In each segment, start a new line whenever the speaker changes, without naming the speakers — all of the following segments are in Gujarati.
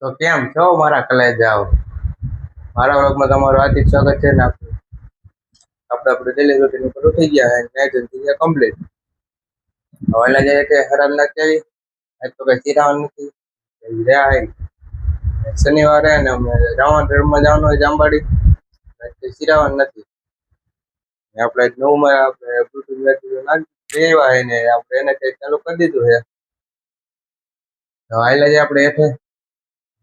તો કેમ છો મારા કલેજાઓ મારા વર્ગમાં તમારું આથી સ્વાગત છે ને આપણું આપણે આપણે ડેલી રૂટીન પર ઉઠી ગયા અને મેચ થઈ ગયા કમ્પ્લીટ હવે લાગે કે હરામ ના કેવી આજ તો કઈ ચિરાવન નથી રહ્યા શનિવારે ને અમે રાવણ રેડમાં જવાનું હોય જાંબાડી ચિરાવન નથી આપણે નવમાં આપણે બ્લુટૂથ નાખી દેવા એને આપણે એને કઈ ચાલુ કરી દીધું છે હાલ આજે આપણે એટલે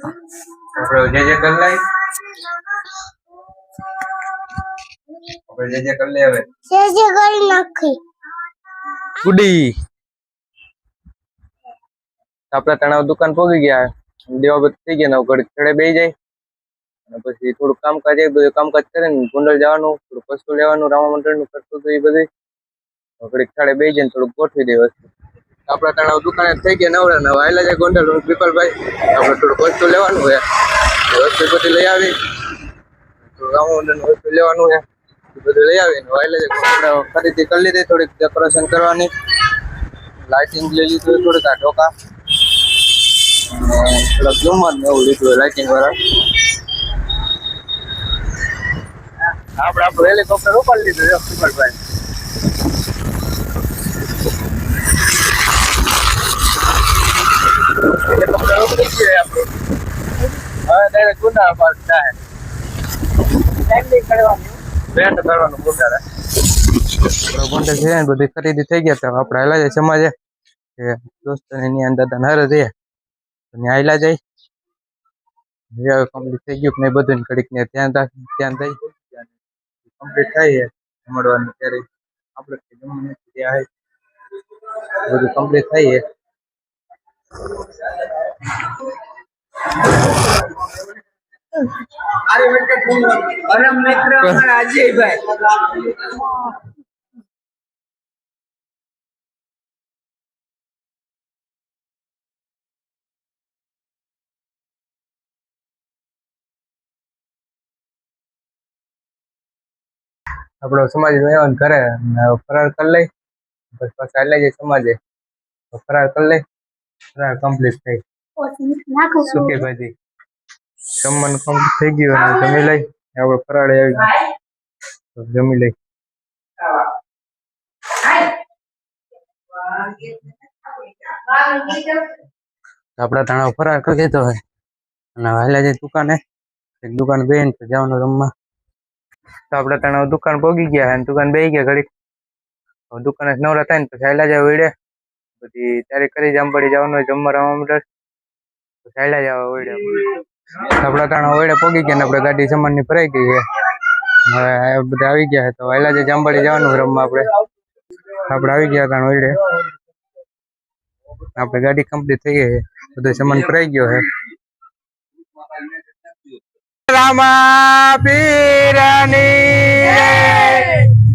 ઓબરેજેજે કરી
લે હવે સેજે ગળી નખી
ગુડી આપળા તણા દુકાન પોગી ગયા હવે દેવા પર થઈ ગયા હવે ગડી છડે બેહી જાય અને પછી થોડું કામ કાજે દો કામ કાજ કરે ને ગુંડલ જવાનું થોડું પસ્તો લેવાનું રામા મંત્રનું પસ્તો તો એ બધી ઓગડી છાડે બેહી જાય ને થોડું ગોઠી દેવસ આપડા તારા દુકાને થઈ ગયા નવરા નવ આલેજ ગોંડલ પીપલ ભાઈ આપણે થોડું કચો લેવાનું હે વસ્તુપતિ લઈ આવી તો આવો ને નવ લેવાનું હે બધું લઈ આવી નવ આલેજ સબરા ઓ ખરીદી કરી લીધી થોડીક ડિસ્કાઉન્ટ કરવાની લાઇટિંગ લે લીધું થોડા ડોકા થોડું જો માર લેવું લીધું લાઇટિંગ વરા આપડા હેલિકોપ્ટર ઉપાડી લીધું યસ સુપર ભાઈ कैसी है आप लोग गुंडा क्या है ગુંડા છે ને બધી ખરીદી થઈ ગયા તો આપણે હાલા જાય સમાજે કે દોસ્તો એની અંદર નર જ હાલા જાય કમ્પ્લીટ થઈ ગયું ને બધું ઘડીક ને ધ્યાન રાખી ધ્યાન થઈ કમ્પ્લીટ થાય જમડવાનું ત્યારે આપણે જમવાનું બધું કમ્પ્લીટ થાય अरे अपने समाज में करे फरार कर ले बस पास समाज फरार कर ले फरार कम्प्लीट थी સુકેભાઈજી જમવાનું કમ્પ્લીટ થઈ ગયું અને જમી લઈ હવે ફરાળે આવી જમી લઈ આપડા તાણા ફરાર કરી દેતો હોય અને વહેલા જે દુકાને એક દુકાન બે તો જવાનું રમવા તો આપડા તાણા દુકાન પોગી ગયા અને દુકાન બે ગયા ઘડીક દુકાને નવરા થાય ને પછી વહેલા જાય વેડે બધી ત્યારે કરી જામબડી જવાનું જમવા રમવા માટે સાડલા જવા ઓયડે આપડા તાણો ઓયડે પોગી કે આપડે ગાડી સમાન ની ભરાઈ ગઈ હવે બતા આવી ગયા તો આલાજે જાંબડી જવાનું બ્રહ્મમાં આપણે આપડે આવી ગયા તાણો ઓયડે આપડે ગાડી કમ્પ્લીટ થઈ ગઈ બધા સમાન ભરાઈ ગયો છે રામાપીરની જય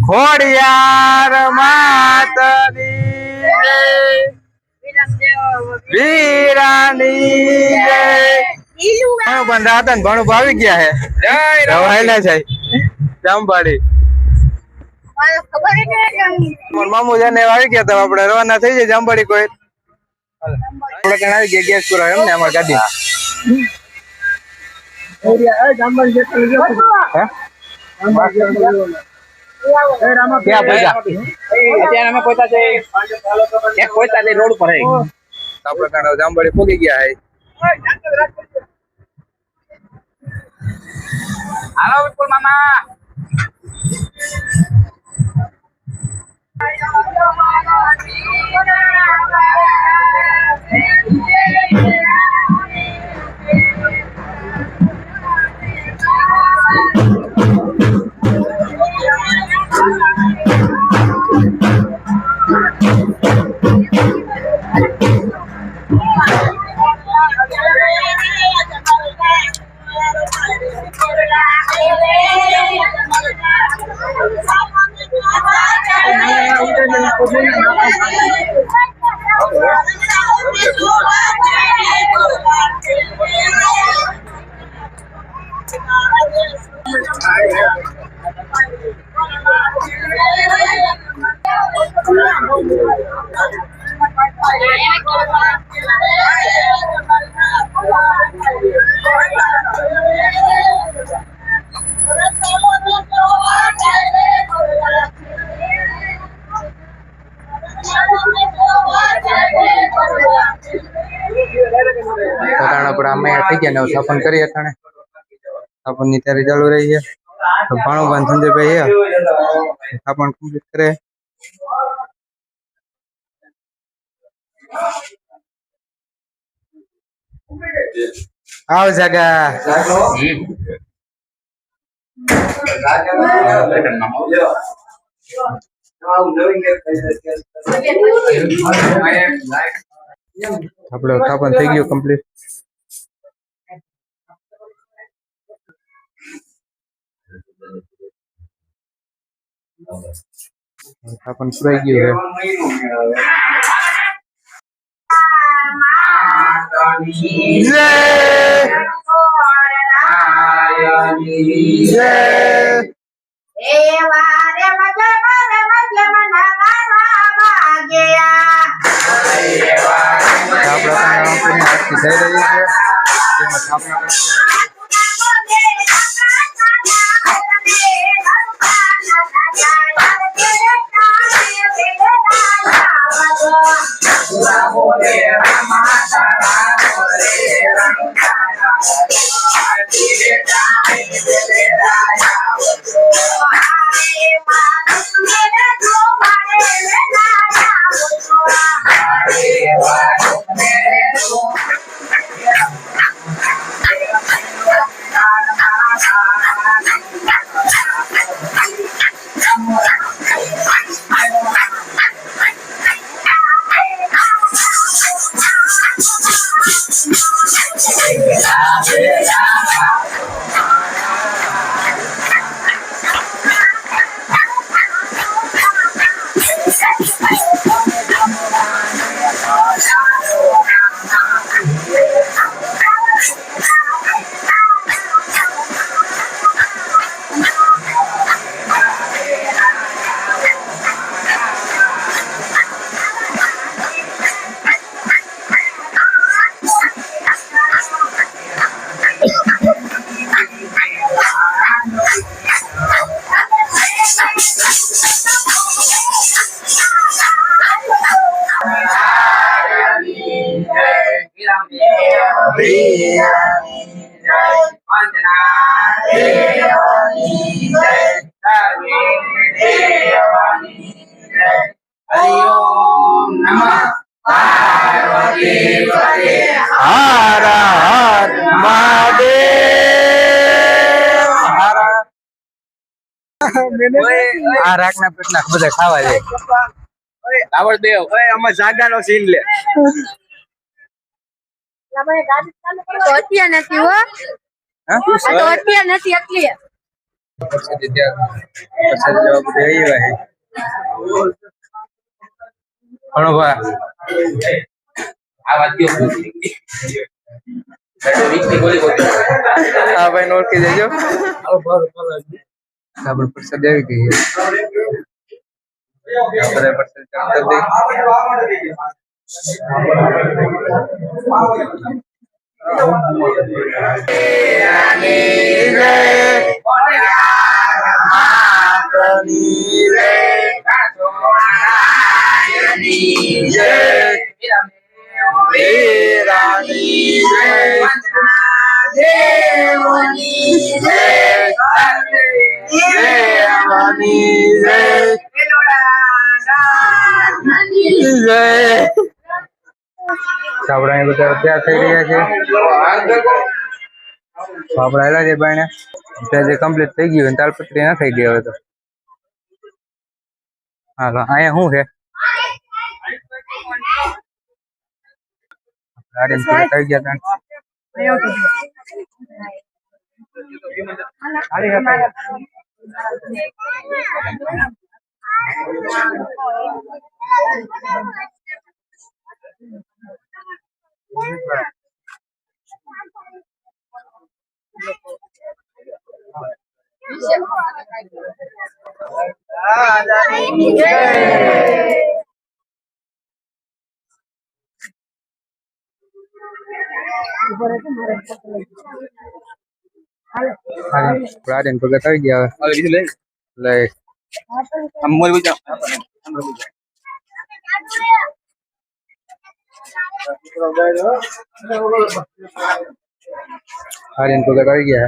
ખોડિયાર માત વીરાની જય ને ભણું આવી ગયા તો આપણે રવાના થઈ જાય જામવાડી કોઈ આપણે આવી ગયા ગેસ પૂરા ને અમાર ગાડી ક્યાં પહોંચ્યા
અત્યારે અમે પહોંચ્યા છે એક પહોંચ્યા છે મામા
આપણા
અમે થઈ ગયા ને સ્થાપન કરી અટાણે સ્થાપનની તૈયારી ચાલુ રહી છે તો ભાણુભાઈ સંજયભાઈ છે સ્થાપન કમ્પ્લીટ કરે આવ જાગા આપડે સ્થાપન થઈ ગયું complete It happens regularly. Eh? Yeah. Yeah. Ya, હર હર મહાદેવ હર આ રાગના પેટના બધા ખાવા છે
આવડદેવ આમાં જાગાનો સીન લે
અત્યારે નથી હો નથી એટલી
જવાબ ભાઈ ભણો ભા
આ વાત
હા ભાઈ નોટ કે જજો આપણે પ્રસાદ આવી ગઈ આપણે પ્રસાદ ચાલતા Thank you. છાબડાની બધા તૈયાર થઈ રહ્યા છે છાબડા એલા છે બાયને ત્યાં જે કમ્પ્લીટ થઈ ગયું તાલપત્રી ના થઈ ગઈ હવે તો હા અહીંયા શું છે ગાડી પૂરા થઈ ગયા ત્યાં Happy birthday! Ra đèn của
cái tới giờ
Lê
Âm mươi bây giờ Ra đèn của
cái tới giờ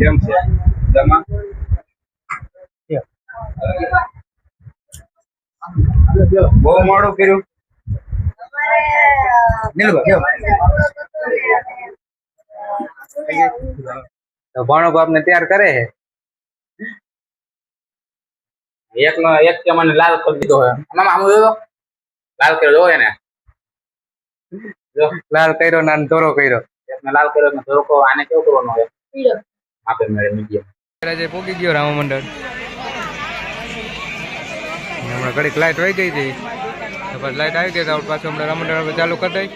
Jam siapa? Jam બહુ મોડું કર્યું
ભણો બાપ ને તૈયાર કરે હે
એક નો એક મને લાલ કરી દીધો હે મામા આમ જોયો લાલ કર્યો જો એને
લાલ કર્યો ને ધોરો કર્યો
એક ને લાલ કર્યો ને ધોરો આને કેવું કરવાનો હોય આપે મેળે
મીડિયા પોકી ગયો રામ મંડળ હમણાં ઘડીક લાઇટ વહી ગઈ હતી લાઇટ આવી ગઈ તો પાછું હમણાં રામંડળ ચાલુ કરી દઈ